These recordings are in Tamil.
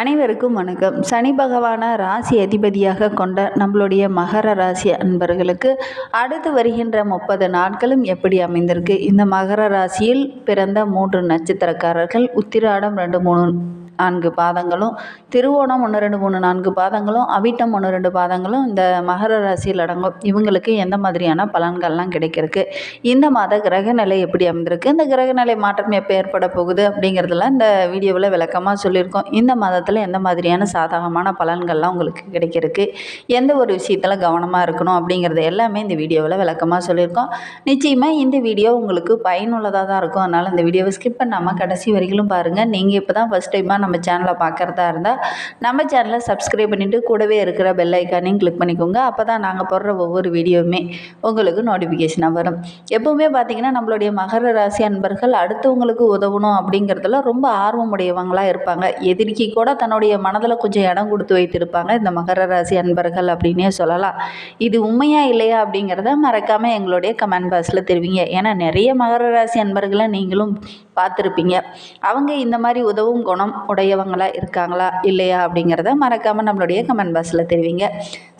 அனைவருக்கும் வணக்கம். சனி பகவானை ராசி அதிபதியாக கொண்ட நம்மளுடைய மகர ராசி அன்பர்களுக்கு அடுத்து வருகின்ற முப்பது நாட்களும் எப்படி அமைந்திருக்கு? இந்த மகர ராசியில் பிறந்த மூன்று நட்சத்திரக்காரர்கள் உத்திராடம் ரெண்டு மூணு நான்கு பாதங்களும் திருவோணம் ஒன்று ரெண்டு மூணு நான்கு பாதங்களும் அவிட்டம் ஒன்று ரெண்டு பாதங்களும் இந்த மகர ராசியில் அடங்கும். இவங்களுக்கு எந்த மாதிரியான பலன்கள்லாம் கிடைக்கிறதுக்கு? இந்த மாத கிரக நிலை எப்படி அமைந்திருக்கு? இந்த கிரக நிலை மாற்றம் எப்போ ஏற்பட போகுது அப்படிங்கிறதுலாம் இந்த வீடியோவில் விளக்கமாக சொல்லியிருக்கோம். இந்த மாதத்தில் எந்த மாதிரியான சாதகமான பலன்கள்லாம் உங்களுக்கு கிடைக்கிறதுக்கு? எந்த ஒரு விஷயத்தில் கவனமாக இருக்கணும் அப்படிங்கிறது எல்லாமே இந்த வீடியோவில் விளக்கமாக சொல்லியிருக்கோம். நிச்சயமாக இந்த வீடியோ உங்களுக்கு பயனுள்ளதாக தான் இருக்கும். அதனால் இந்த வீடியோவை ஸ்கிப் பண்ணாமல் கடைசி வரைக்கும் பாருங்கள் நீங்கள் இப்போ தான் ஃபஸ்ட் டைமாக நம்ம சேனலை பார்க்குறதா இருந்தால் நம்ம சேனலை சப்ஸ்கிரைப் பண்ணிவிட்டு கூடவே இருக்கிற பெல் ஐக்கானையும் கிளிக் பண்ணிக்கோங்க. அப்போ தான் நாங்கள் போடுற ஒவ்வொரு வீடியோவுமே உங்களுக்கு நோட்டிஃபிகேஷனாக வரும். எப்போவுமே பார்த்தீங்கன்னா நம்மளுடைய மகர ராசி அன்பர்கள் அடுத்தவங்களுக்கு உதவணும் அப்படிங்கிறதுல ரொம்ப ஆர்வமுடையவங்களாக இருப்பாங்க. எதிரிக்கு கூட தன்னுடைய மனதில் கொஞ்சம் இடம் கொடுத்து வைத்திருப்பாங்க. இந்த மகர ராசி அன்பர்கள் அப்படின்னே சொல்லலாம். இது உண்மையா இல்லையா அப்படிங்கிறத மறக்காமல் எங்களுடைய கமெண்ட் பாக்ஸில் தெரிவிங்க. ஏன்னா நிறைய மகர ராசி அன்பர்களை நீங்களும் பார்த்துருப்பீங்க. அவங்க இந்த மாதிரி உதவும் குணம் உடையவங்களாக இருக்காங்களா இல்லையா அப்படிங்கிறத மறக்காமல் நம்மளுடைய கமெண்ட் பாக்ஸில் தெரிவிங்க.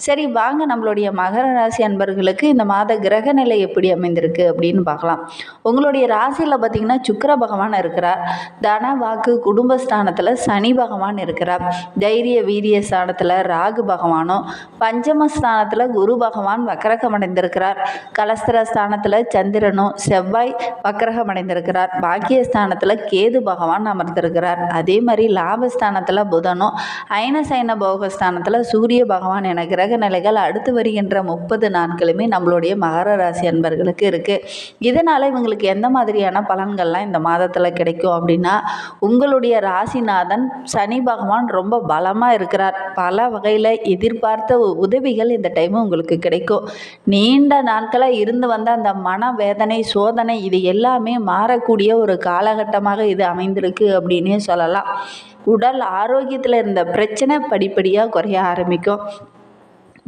சரி வாங்க நம்மளுடைய மகர ராசி அன்பர்களுக்கு இந்த மாத கிரக நிலை எப்படி அமைந்திருக்கு அப்படின்னு பார்க்கலாம். உங்களுடைய ராசியில் பார்த்தீங்கன்னா சுக்கர பகவான் இருக்கிறார். தன வாக்கு குடும்பஸ்தானத்தில் சனி பகவான் இருக்கிறார். தைரிய வீரிய ஸ்தானத்தில் ராகு பகவானும் பஞ்சமஸ்தானத்தில் குரு பகவான் வக்கரகம் அடைந்திருக்கிறார் கலஸ்திர ஸ்தானத்தில் சந்திரனும் செவ்வாய் வக்கரகம் அடைந்திருக்கிறார் பாக்கியஸ்தானத்தில் கேது பகவான் அமர்ந்திருக்கிறார். அதே மாதிரி லாபஸ்தானத்தில் புதனும் அயனசைன போகஸ்தானத்தில் சூரிய பகவான் என கிரக நிலைகள் அடுத்து வருகின்ற முப்பது நாட்களுமே நம்மளுடைய மகர ராசி அன்பர்களுக்கு இருக்குது இதனால் இவங்களுக்கு எந்த மாதிரியான பலன்கள்லாம் இந்த மாதத்தில் கிடைக்கும் அப்படின்னா உங்களுடைய ராசிநாதன் சனி பகவான் ரொம்ப பலமாக இருக்கிறார். பல வகையில் எதிர்பார்த்த உ- உதவிகள் இந்த டைமு உங்களுக்கு கிடைக்கும். நீண்ட நாட்களாக இருந்து வந்த அந்த மன வேதனை சோதனை இது எல்லாமே மாறக்கூடிய ஒரு காலகட்டமாக இது அமைந்திருக்கு அப்படின்னே சொல்லலாம். உடல் ஆரோக்கியத்தில் இருந்த பிரச்சனை படிப்படியாக குறைய ஆரம்பிக்கும்.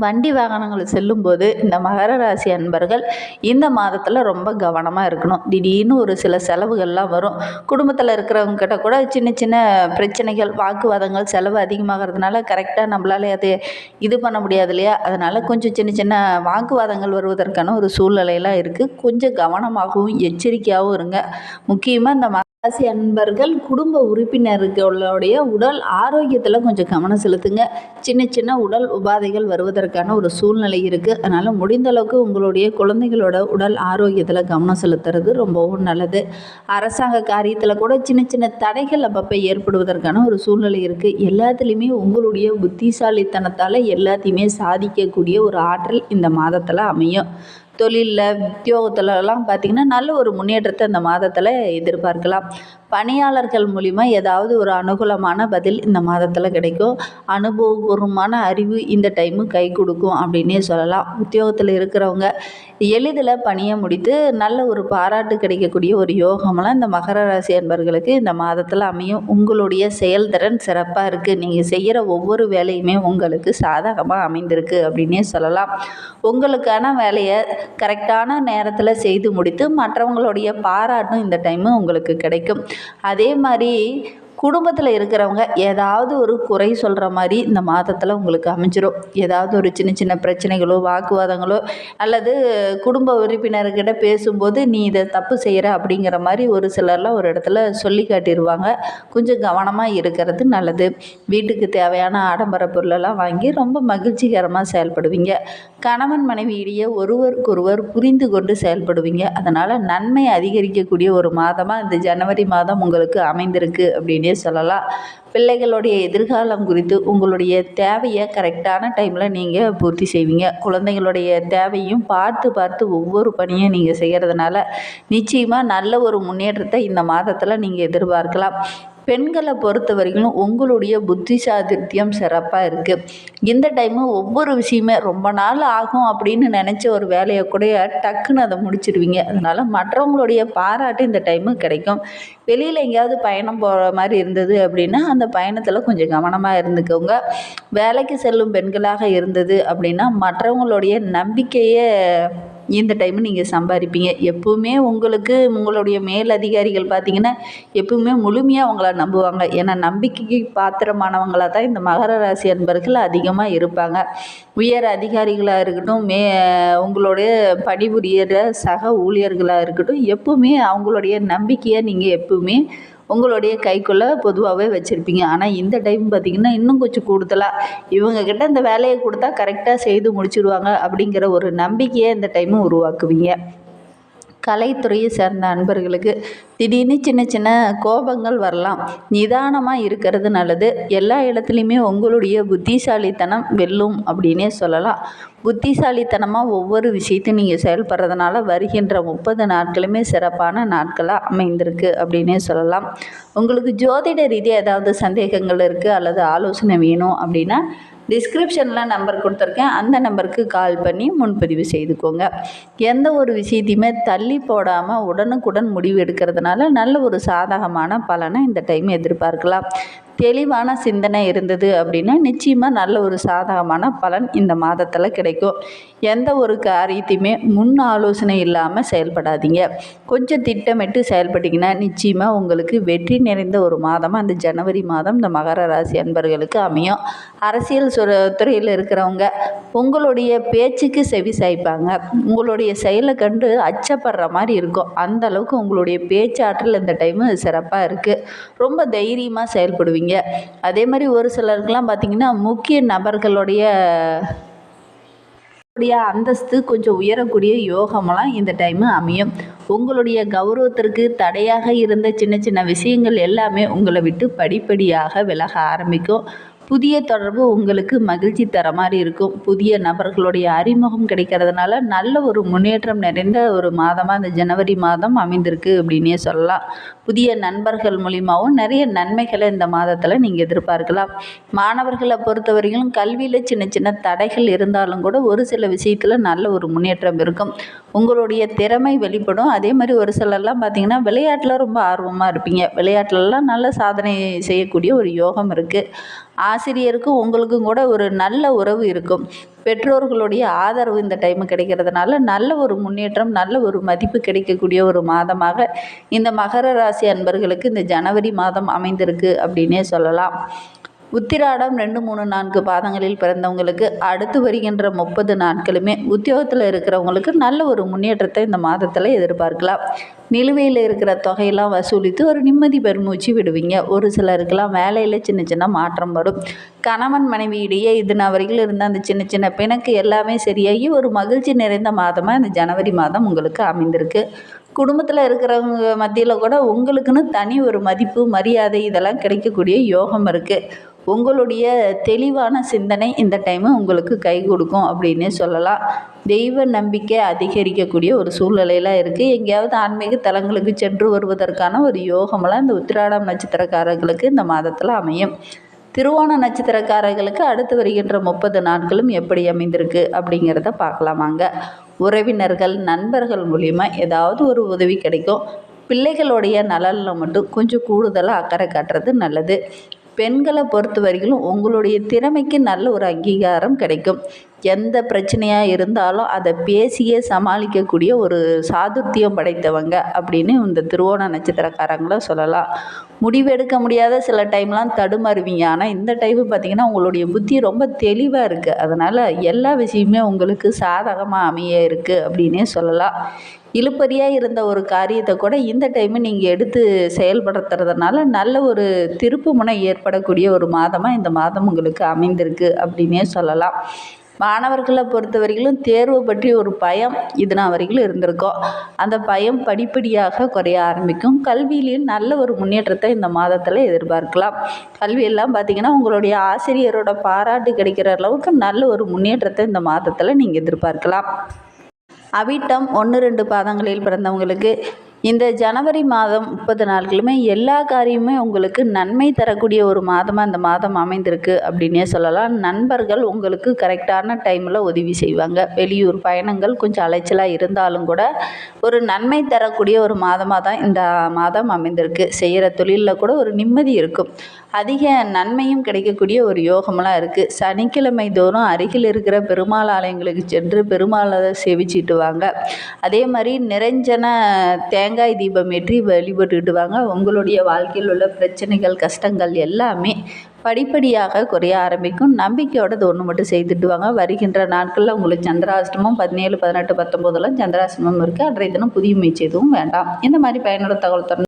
வண்டி வாகனங்கள் செல்லும்போது இந்த மகர ராசி அன்பர்கள் இந்த மாதத்தில் ரொம்ப கவனமாக இருக்கணும். திடீர்னு ஒரு சில செலவுகள்லாம் வரும். குடும்பத்தில் இருக்கிறவங்க கிட்ட கூட சின்ன சின்ன பிரச்சனைகள் வாக்குவாதங்கள் செலவு அதிகமாகிறதுனால கரெக்டாக நம்மளால அது இது பண்ண முடியாது இல்லையா? அதனால் கொஞ்சம் சின்ன சின்ன வாக்குவாதங்கள் வருவதற்கான ஒரு சூழ்நிலையெல்லாம் இருக்குது கொஞ்சம் கவனமாகவும் எச்சரிக்கையாகவும் இருங்க. முக்கியமாக இந்த ராசி அன்பர்கள் குடும்ப உறுப்பினர்களுடைய உடல் ஆரோக்கியத்தில் கொஞ்சம் கவனம் செலுத்துங்க. சின்ன சின்ன உடல் உபாதைகள் வருவதற்கான ஒரு சூழ்நிலை இருக்குது அதனால் முடிந்த அளவுக்கு உங்களுடைய குழந்தைகளோட உடல் ஆரோக்கியத்தில் கவனம் செலுத்துறது ரொம்பவும் நல்லது. அரசாங்க காரியத்தில் கூட சின்ன சின்ன தடைகள் அப்பப்போ ஏற்படுவதற்கான ஒரு சூழ்நிலை இருக்குது எல்லாத்துலேயுமே உங்களுடைய புத்திசாலித்தனத்தால் எல்லாத்தையுமே சாதிக்கக்கூடிய ஒரு ஆற்றல் இந்த மாதத்தில் அமையும். தொழிலில் உத்தியோகத்துலலாம் பார்த்திங்கன்னா நல்ல ஒரு முன்னேற்றத்தை இந்த மாதத்தில் எதிர்பார்க்கலாம். பணியாளர்கள் மூலிமா ஏதாவது ஒரு அனுகூலமான பதில் இந்த மாதத்தில் கிடைக்கும். அனுபவபூர்வமான அறிவு இந்த டைமு கை கொடுக்கும் அப்படின்னே சொல்லலாம். உத்தியோகத்தில் இருக்கிறவங்க எளிதில் பணியை முடித்து நல்ல ஒரு பாராட்டு கிடைக்கக்கூடிய ஒரு யோகமெல்லாம் இந்த மகர ராசி அன்பர்களுக்கு இந்த மாதத்தில் அமையும். உங்களுடைய செயல்திறன் சிறப்பாக இருக்குது நீங்கள் செய்கிற ஒவ்வொரு வேலையுமே உங்களுக்கு சாதகமாக அமைந்திருக்கு அப்படின்னே சொல்லலாம். உங்களுக்கான வேலையை கரெக்டான நேரத்தில் செய்து முடித்து மற்றவங்களுடைய பாராட்டும் இந்த டைமு உங்களுக்கு கிடைக்கும். அதே மாதிரி குடும்பத்தில் இருக்கிறவங்க ஏதாவது ஒரு குறை சொல்கிற மாதிரி இந்த மாதத்தில் உங்களுக்கு அமைஞ்சிரும். ஏதாவது ஒரு சின்ன சின்ன பிரச்சனைகளோ வாக்குவாதங்களோ அல்லது குடும்ப உறுப்பினர்கிட்ட பேசும்போது நீ இதை தப்பு செய்கிற அப்படிங்கிற மாதிரி ஒரு சிலர்லாம் ஒரு இடத்துல சொல்லி காட்டிடுவாங்க கொஞ்சம் கவனமாக இருக்கிறது நல்லது. வீட்டுக்கு தேவையான ஆடம்பர பொருளெல்லாம் வாங்கி ரொம்ப மகிழ்ச்சிகரமாக செயல்படுவீங்க. கணவன் மனைவியிடையே ஒருவருக்கொருவர் புரிந்து கொண்டு செயல்படுவீங்க. அதனால் நன்மை அதிகரிக்கக்கூடிய ஒரு மாதமாக இந்த ஜனவரி மாதம் உங்களுக்கு அமைந்திருக்கு அப்படின்னு சொல்லலாம். பிள்ளைகளுடைய எதிர்காலம் குறித்து உங்களுடைய தேவையை கரெக்டான டைமில் நீங்கள் பூர்த்தி செய்வீங்க. குழந்தைங்களுடைய தேவையும் பார்த்து பார்த்து ஒவ்வொரு பணியும் நீங்கள் செய்கிறதுனால நிச்சயமாக நல்ல ஒரு முன்னேற்றத்தை இந்த மாதத்தில் நீங்கள் எதிர்பார்க்கலாம். பெண்களை பொறுத்த வரைக்கும் உங்களுடைய புத்தி சாதுர்த்தியம் சிறப்பாக இருக்குது இந்த டைமு ஒவ்வொரு விஷயமே ரொம்ப நாள் ஆகும் அப்படின்னு நினச்ச ஒரு வேலையை கூட டக்குன்னு அதை முடிச்சிடுவீங்க அதனால் மற்றவங்களுடைய பாராட்டு இந்த டைமு கிடைக்கும். வெளியில் எங்கேயாவது பயணம் போகிற மாதிரி இருந்தது அப்படின்னா அந்த பயணத்தில் கொஞ்சம் கவனமாக இருந்துக்கோங்க. வேலைக்கு செல்லும் பெண்களாக இருந்தது அப்படின்னா மற்றவங்களுடைய நம்பிக்கையை இந்த டைம் நீங்கள் சம்பாதிப்பீங்க. எப்பவுமே உங்களுக்கு உங்களுடைய மேல் அதிகாரிகள் பார்த்தீங்கன்னா எப்பவுமே முழுமையாக உங்களை நம்புவாங்க. ஏன்னா நம்பிக்கைக்கு பாத்திரமானவங்களாக தான் இந்த மகர ராசி அன்பர்கள் அதிகமாக இருப்பாங்க. உயர் அதிகாரிகளாக இருக்கட்டும் மே உங்களுடைய பணிபுரியிற சக ஊழியர்களாக இருக்கட்டும் எப்பவுமே அவங்களுடைய நம்பிக்கையை நீங்கள் எப்பவுமே உங்களுடைய கைக்குள்ளே பொதுவாகவே வச்சுருப்பீங்க. ஆனால் இந்த டைம் பார்த்திங்கன்னா இன்னும் கொஞ்சம் கூடுதலாக இவங்கக்கிட்ட இந்த வேலையை கொடுத்தா கரெக்டாக செய்து முடிச்சிடுவாங்க அப்படிங்கிற ஒரு நம்பிக்கையை இந்த டைமும் உருவாக்குவீங்க. கலைத்துறையை சேர்ந்த அன்பர்களுக்கு திடீர்னு சின்ன சின்ன கோபங்கள் வரலாம். நிதானமாக இருக்கிறது நல்லது. எல்லா இடத்துலையுமே உங்களுடைய புத்திசாலித்தனம் வெல்லும் அப்படின்னே சொல்லலாம். புத்திசாலித்தனமாக ஒவ்வொரு விஷயத்தையும் நீங்கள் செயல்படுறதுனால வருகின்ற முப்பது நாட்களுமே சிறப்பான நாட்களாக அமைந்திருக்கு அப்படின்னே சொல்லலாம். உங்களுக்கு ஜோதிட ரீதியாக ஏதாவது சந்தேகங்கள் இருக்குது அல்லது ஆலோசனை வேணும் அப்படின்னா டிஸ்கிரிப்ஷனில் நம்பர் கொடுத்துருக்கேன். அந்த நம்பருக்கு கால் பண்ணி முன்பதிவு செய்துக்கோங்க. எந்த ஒரு விஷயத்தையுமே தள்ளி போடாமல் உடனுக்குடன் முடிவு எடுக்கிறதுனால நல்ல ஒரு சாதகமான பலனை இந்த டைம் எதிர்பார்க்கலாம். தெளிவான சிந்தனை இருந்தது அப்படின்னா நிச்சயமாக நல்ல ஒரு சாதகமான பலன் இந்த மாதத்தில் கிடைக்கும். எந்த ஒரு காரியத்தையுமே முன் ஆலோசனை இல்லாமல் செயல்படாதீங்க. கொஞ்சம் திட்டமிட்டு செயல்பட்டிங்கன்னா நிச்சயமாக உங்களுக்கு வெற்றி நிறைந்த ஒரு மாதமாக அந்த ஜனவரி மாதம் இந்த மகர ராசி அன்பர்களுக்கு அமையும். அரசியல் துறையில் இருக்கிறவங்க உங்களுடைய பேச்சுக்கு செவி சாய்ப்பாங்க. உங்களுடைய செயலை கண்டு அச்சப்படுற மாதிரி இருக்கும். அந்த அளவுக்கு உங்களுடைய பேச்சாற்றல் இந்த டைமு சிறப்பாக இருக்குது ரொம்ப தைரியமாக செயல்படுவீங்க. அதே மாதிரி ஒரு சிலருக்கெல்லாம் பார்த்திங்கன்னா முக்கிய நபர்களுடைய உடைய அந்தஸ்து கொஞ்சம் உயரக்கூடிய யோகமெல்லாம் இந்த டைமு அமையும். உங்களுடைய கௌரவத்திற்கு தடையாக இருந்த சின்ன சின்ன விஷயங்கள் எல்லாமே உங்களை விட்டு படிப்படியாக விலக ஆரம்பிக்கும். புதிய தொடர்பு உங்களுக்கு மகிழ்ச்சி தர மாதிரி இருக்கும். புதிய நபர்களுடைய அறிமுகம் கிடைக்கிறதுனால நல்ல ஒரு முன்னேற்றம் நிறைந்த ஒரு மாதமாக இந்த ஜனவரி மாதம் அமைந்திருக்கு அப்படின்னே சொல்லலாம். புதிய நண்பர்கள் மூலிமாவும் நிறைய நன்மைகளை இந்த மாதத்தில் நீங்கள் எதிர்பார்க்கலாம். மாணவர்களை பொறுத்தவரையிலும் கல்வியில் சின்ன சின்ன தடைகள் இருந்தாலும் கூட ஒரு சில விஷயத்தில் நல்ல ஒரு முன்னேற்றம் இருக்கும். உங்களுடைய திறமை வெளிப்படும். அதே மாதிரி ஒரு சிலர்லாம் பார்த்திங்கன்னா விளையாட்டில் ரொம்ப ஆர்வமாக இருப்பீங்க. விளையாட்டுலலாம் நல்ல சாதனை செய்யக்கூடிய ஒரு யோகம் இருக்குது ஆசிரியருக்கும் உங்களுக்கும் கூட ஒரு நல்ல உறவு இருக்கும். பெற்றோர்களுடைய ஆதரவு இந்த டைமு கிடைக்கிறதுனால நல்ல ஒரு முன்னேற்றம் நல்ல ஒரு மதிப்பு கிடைக்கக்கூடிய ஒரு மாதமாக இந்த மகர ராசி அன்பர்களுக்கு இந்த ஜனவரி மாதம் அமைந்திருக்கு அப்படின்னே சொல்லலாம். உத்திராடம் ரெண்டு மூணு நான்கு பாதங்களில் பிறந்தவங்களுக்கு அடுத்து வருகின்ற முப்பது நாட்களுமே உத்தியோகத்தில் இருக்கிறவங்களுக்கு நல்ல ஒரு முன்னேற்றத்தை இந்த மாதத்தில் எதிர்பார்க்கலாம். நிலுவையில் இருக்கிற தொகையெல்லாம் வசூலித்து ஒரு நிம்மதி பெருமூச்சு விடுவீங்க. ஒரு சிலருக்கெல்லாம் வேலையில் சின்ன சின்ன மாற்றம் வரும். கணவன் மனைவி இடையே இது நான் வரைக்கும் இருந்த அந்த சின்ன சின்ன பிணக்கு எல்லாமே சரியாகி ஒரு மகிழ்ச்சி நிறைந்த மாதமாக இந்த ஜனவரி மாதம் உங்களுக்கு அமைந்திருக்கு. குடும்பத்தில் இருக்கிறவங்க மத்தியில் கூட உங்களுக்குன்னு தனி ஒரு மதிப்பு மரியாதை இதெல்லாம் கிடைக்கக்கூடிய யோகம் இருக்குது உங்களுடைய தெளிவான சிந்தனை இந்த டைமு உங்களுக்கு கை கொடுக்கும் அப்படின்னே சொல்லலாம். தெய்வ நம்பிக்கை அதிகரிக்கக்கூடிய ஒரு சூழ்நிலையெல்லாம் இருக்குது எங்கேயாவது ஆன்மீக தலங்களுக்கு சென்று வருவதற்கான ஒரு யோகமெல்லாம் இந்த உத்திராடம் நட்சத்திரக்காரர்களுக்கு இந்த மாதத்தில் அமையும். திருவோண நட்சத்திரக்காரர்களுக்கு அடுத்து வருகின்ற முப்பது நாட்களும் எப்படி அமைந்திருக்கு அப்படிங்கிறத பார்க்கலாமாங்க. உறவினர்கள் நண்பர்கள் மூலிமா ஏதாவது ஒரு உதவி கிடைக்கும். பிள்ளைகளுடைய நலனில் மட்டும் கொஞ்சம் கூடுதலாக அக்கறை காட்டுறது நல்லது. பெண்களை பொறுத்த வரைக்கும் உங்களுடைய திறமைக்கு நல்ல ஒரு அங்கீகாரம் கிடைக்கும். எந்த பிரச்சனையாக இருந்தாலும் அதை பேசியே சமாளிக்கக்கூடிய ஒரு சாதுர்த்தியம் படைத்தவங்க அப்படின்னு இந்த திருவோண நட்சத்திரக்காரங்களை சொல்லலாம். முடிவெடுக்க முடியாத சில டைம்லாம் தடுமாறுவீங்க. ஆனால் இந்த டைமு பார்த்திங்கன்னா உங்களுடைய புத்தி ரொம்ப தெளிவாக இருக்குது அதனால் எல்லா விஷயமே உங்களுக்கு சாதகமாக அமைய இருக்குது அப்படின்னே சொல்லலாம். இழுப்பறியாக இருந்த ஒரு காரியத்தை கூட இந்த டைமு நீங்கள் எடுத்து செயல்படுத்துறதுனால நல்ல ஒரு திருப்பு முனை ஏற்படக்கூடிய ஒரு மாதமாக இந்த மாதம் உங்களுக்கு அமைந்திருக்கு அப்படின்னே சொல்லலாம். மாணவர்களை பொறுத்த வரைக்கும் தேர்வு பற்றி ஒரு பயம் இது நான் வரைக்கும் இருந்திருக்கோம். அந்த பயம் படிப்படியாக குறைய ஆரம்பிக்கும். கல்வியிலையும் நல்ல ஒரு முன்னேற்றத்தை இந்த மாதத்தில் எதிர்பார்க்கலாம். கல்வியெல்லாம் பார்த்திங்கன்னா உங்களுடைய ஆசிரியரோட பாராட்டு கிடைக்கிற அளவுக்கு நல்ல ஒரு முன்னேற்றத்தை இந்த மாதத்தில் நீங்கள் எதிர்பார்க்கலாம். அவிட்டம் ஒன்று ரெண்டு பாதங்களில் பிறந்தவங்களுக்கு இந்த ஜனவரி மாதம் முப்பது நாட்களுமே எல்லா காரியமுமே உங்களுக்கு நன்மை தரக்கூடிய ஒரு மாதமாக இந்த மாதம் அமைந்திருக்கு அப்படின்னே சொல்லலாம். நண்பர்கள் உங்களுக்கு கரெக்டான டைமில் உதவி செய்வாங்க. வெளியூர் பயணங்கள் கொஞ்சம் அலைச்சலாக இருந்தாலும் கூட ஒரு நன்மை தரக்கூடிய ஒரு மாதமாக தான் இந்த மாதம் அமைந்திருக்கு. செய்கிற தொழிலில் கூட ஒரு நிம்மதி இருக்கும். அதிக நன்மையும் கிடைக்கக்கூடிய ஒரு யோகமெல்லாம் இருக்குது சனிக்கிழமை தோறும் அருகில் இருக்கிற பெருமாள் ஆலயங்களுக்கு சென்று பெருமாளை சேவிச்சிட்டு வாங்க. அதே மாதிரி நிரஞ்சன தேங்காய் தீபம் ஏற்றி வழிபட்டுக்கிட்டு வாங்க. உங்களுடைய வாழ்க்கையில் உள்ள பிரச்சனைகள் கஷ்டங்கள் எல்லாமே படிப்படியாக குறைய ஆரம்பிக்கும். நம்பிக்கையோட இது ஒன்று மட்டும் செய்துட்டு வாங்க. வருகின்ற நாட்களில் உங்களுக்கு சந்திராஷ்டமம் பதினேழு பதினெட்டு பத்தொம்போதெல்லாம் சந்திராஷ்டமம் இருக்குது அன்றைய தினம் புதிய முயற்சி எதுவும் வேண்டாம். இந்த மாதிரி பயனுள்ள தகவல் தரணும்.